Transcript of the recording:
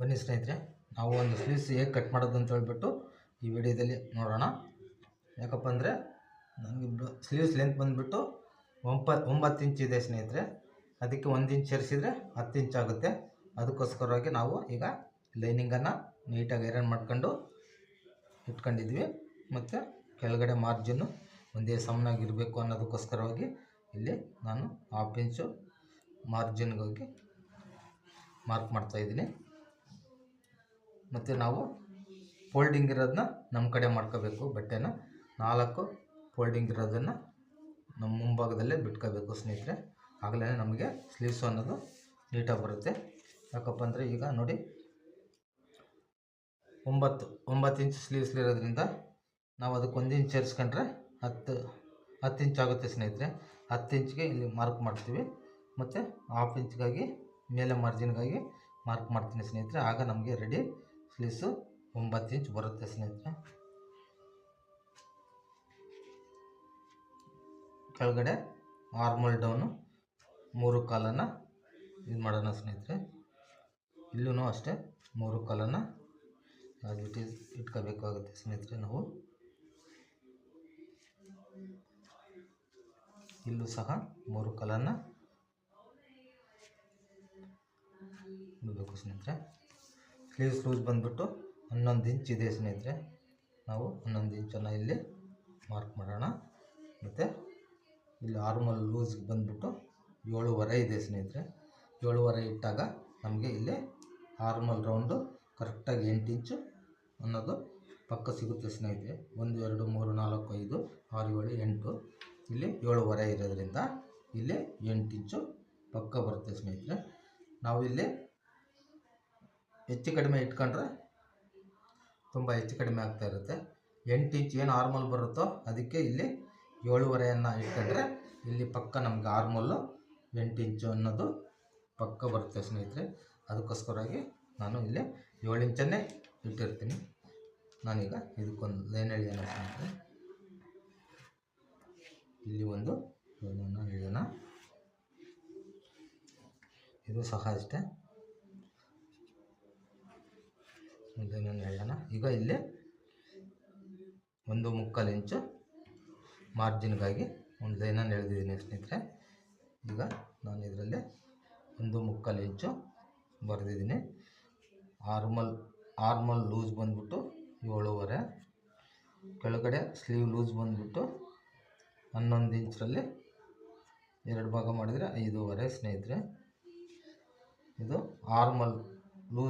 ಬನ್ನಿ ಸ್ನೇಹಿತರೆ, ನಾವು ಒಂದು ಸ್ಲೀವ್ಸ್ ಹೇಗೆ ಕಟ್ ಮಾಡೋದು ಅಂತ ಹೇಳ್ಬಿಟ್ಟು ಈ ವಿಡಿಯೋದಲ್ಲಿ ನೋಡೋಣ. ಯಾಕಪ್ಪ ಅಂದರೆ ನನಗೆ ಸ್ಲೀವ್ಸ್ ಲೆಂತ್ ಬಂದುಬಿಟ್ಟು ಒಂಪ, ಒಂಬತ್ತು ಇಂಚ್ ಇದೆ ಸ್ನೇಹಿತರೆ. ಅದಕ್ಕೆ ಒಂದು ಇಂಚ್ ಸೇರಿಸಿದರೆ ಹತ್ತು ಇಂಚ್ ಆಗುತ್ತೆ. ಅದಕ್ಕೋಸ್ಕರವಾಗಿ ನಾವು ಈಗ ಲೈನಿಂಗನ್ನು ನೀಟಾಗಿ ಐರನ್ ಮಾಡ್ಕೊಂಡು ಇಟ್ಕೊಂಡಿದ್ವಿ. ಮತ್ತು ಕೆಳಗಡೆ ಮಾರ್ಜಿನ್ನು ಒಂದೇ ಸಮನಾಗಿರಬೇಕು ಅನ್ನೋದಕ್ಕೋಸ್ಕರವಾಗಿ ಇಲ್ಲಿ ನಾನು ಹಾಫ್ ಇಂಚು ಮಾರ್ಜಿನ್ಗೋಗಿ ಮಾರ್ಕ್ ಮಾಡ್ತಾಯಿದ್ದೀನಿ ಮತ್ತು ನಾವು ಫೋಲ್ಡಿಂಗ್ ಇರೋದನ್ನ ನಮ್ಮ ಕಡೆ ಮಾಡ್ಕೋಬೇಕು, ಬಟ್ಟೆನ. ನಾಲ್ಕು ಫೋಲ್ಡಿಂಗ್ ಇರೋದನ್ನು ನಮ್ಮ ಮುಂಭಾಗದಲ್ಲೇ ಬಿಟ್ಕೋಬೇಕು ಸ್ನೇಹಿತರೆ. ಆಗಲೇ ನಮಗೆ ಸ್ಲೀವ್ಸು ಅನ್ನೋದು ನೀಟಾಗಿ ಬರುತ್ತೆ. ಯಾಕಪ್ಪ ಅಂದರೆ ಈಗ ನೋಡಿ, ಒಂಬತ್ತು ಒಂಬತ್ತು ಇಂಚ್ ಸ್ಲೀವ್ಸ್ ಇರೋದ್ರಿಂದ ನಾವು ಅದಕ್ಕೆ ಒಂದು ಇಂಚ್ ಸೇರಿಸ್ಕೊಂಡ್ರೆ ಹತ್ತು ಹತ್ತು ಇಂಚ್ ಆಗುತ್ತೆ ಸ್ನೇಹಿತರೆ. ಹತ್ತು ಇಂಚ್ಗೆ ಇಲ್ಲಿ ಮಾರ್ಕ್ ಮಾಡ್ತೀವಿ. ಮತ್ತು ಹಾಫ್ ಇಂಚ್ಗಾಗಿ ಮೇಲೆ ಮಾರ್ಜಿನ್ಗಾಗಿ ಮಾರ್ಕ್ ಮಾಡ್ತೀನಿ ಸ್ನೇಹಿತರೆ. ಆಗ ನಮಗೆ ರೆಡಿ ಸ್ಲೀವ್ಸು ಒಂಬತ್ತು ಇಂಚ್ ಬರುತ್ತೆ ಸ್ನೇಹಿತರೆ. ಕೆಳಗಡೆ ಆರ್ಮಲ್ ಡೌನು ಮೂರು ಕಾಲನ್ನು ಇದು ಮಾಡೋಣ ಸ್ನೇಹಿತರೆ. ಇಲ್ಲೂ ಅಷ್ಟೇ ಮೂರು ಕಾಲನ್ನು ಆಸ್ ಇಟ್ ಈಸ್ ಇಟ್ಕೋಬೇಕಾಗುತ್ತೆ ಸ್ನೇಹಿತರೆ ನಾವು. ಇಲ್ಲೂ ಸಹ ಮೂರು ಕಾಲನ್ನು ಇಡಬೇಕು ಸ್ನೇಹಿತರೆ. ಸ್ಲೀವ್ಸ್ ಲೂಸ್ ಬಂದುಬಿಟ್ಟು ಹನ್ನೊಂದು ಇಂಚ್ ಇದೆ ಸ್ನೇಹಿತರೆ. ನಾವು ಹನ್ನೊಂದು ಇಂಚನ್ನು ಇಲ್ಲಿ ಮಾರ್ಕ್ ಮಾಡೋಣ. ಮತ್ತು ಇಲ್ಲಿ ಆರ್ಮಲ್ ಲೂಸ್ಗೆ ಬಂದುಬಿಟ್ಟು ಏಳುವರೆ ಇದೆ ಸ್ನೇಹಿತರೆ. ಏಳುವರೆ ಇಟ್ಟಾಗ ನಮಗೆ ಇಲ್ಲಿ ಆರ್ಮಲ್ ರೌಂಡು ಕರೆಕ್ಟಾಗಿ ಎಂಟು ಇಂಚು ಅನ್ನೋದು ಪಕ್ಕ ಸಿಗುತ್ತೆ ಸ್ನೇಹಿತರೆ. ಒಂದು, ಎರಡು, ಮೂರು, ನಾಲ್ಕು, ಐದು, ಆರು, ಏಳು, ಎಂಟು. ಇಲ್ಲಿ ಏಳುವರೆ ಇರೋದ್ರಿಂದ ಇಲ್ಲಿ ಎಂಟು ಇಂಚು ಪಕ್ಕ ಬರುತ್ತೆ ಸ್ನೇಹಿತರೆ. ನಾವು ಇಲ್ಲಿ ಹೆಚ್ಚು ಕಡಿಮೆ ಇಟ್ಕೊಂಡ್ರೆ ತುಂಬ ಹೆಚ್ಚು ಕಡಿಮೆ ಆಗ್ತಾ ಇರುತ್ತೆ. ಎಂಟು ಇಂಚ್ ಏನು ಆರ್ಮಲ್ ಬರುತ್ತೋ ಅದಕ್ಕೆ ಇಲ್ಲಿ ಏಳುವರೆಯನ್ನು ಇಟ್ಕೊಂಡ್ರೆ ಇಲ್ಲಿ ಪಕ್ಕ ನಮ್ಗೆ ಆರ್ಮಲ್ಲು ಎಂಟು ಇಂಚು ಅನ್ನೋದು ಪಕ್ಕ ಬರುತ್ತೆ ಸ್ನೇಹಿತರೆ. ಅದಕ್ಕೋಸ್ಕರವಾಗಿ ನಾನು ಇಲ್ಲಿ ಏಳು ಇಂಚನ್ನೇ ಇಟ್ಟಿರ್ತೀನಿ. ನಾನೀಗ ಇದಕ್ಕೊಂದು ಲೈನ್ ಎಳೆಯೋಣ ಸ್ನೇಹಿತರೆ. ಇಲ್ಲಿ ಒಂದು ಲೈನನ್ನು ಎಳೆಯೋಣ. ಇದು ಸಹ ಅಷ್ಟೇ. ಒಂದು ಇನ್ನೊಂದು ಹೇಳೋಣ. ಈಗ ಇಲ್ಲಿ ಒಂದು ಮುಕ್ಕಾಲು ಇಂಚು ಮಾರ್ಜಿನ್ಗಾಗಿ ಒಂದು ಲೈನನ್ನು ಎಳೆದಿದ್ದೀನಿ ಸ್ನೇಹಿತರೆ. ಈಗ ನಾನು ಇದರಲ್ಲಿ ಒಂದು ಮುಕ್ಕಾಲು ಇಂಚು ಬರೆದಿದ್ದೀನಿ. ಆರ್ಮಲ್ ಆರ್ಮಲ್ ಲೂಸ್ ಬಂದ್ಬಿಟ್ಟು ಏಳುವರೆ. ಕೆಳಗಡೆ ಸ್ಲೀವ್ ಲೂಸ್ ಬಂದ್ಬಿಟ್ಟು ಹನ್ನೊಂದು ಇಂಚರಲ್ಲಿ ಎರಡು ಭಾಗ ಮಾಡಿದರೆ ಐದೂವರೆ ಸ್ನೇಹಿತರೆ. ಇದು ಆರ್ಮಲ್ ಲೂಸ್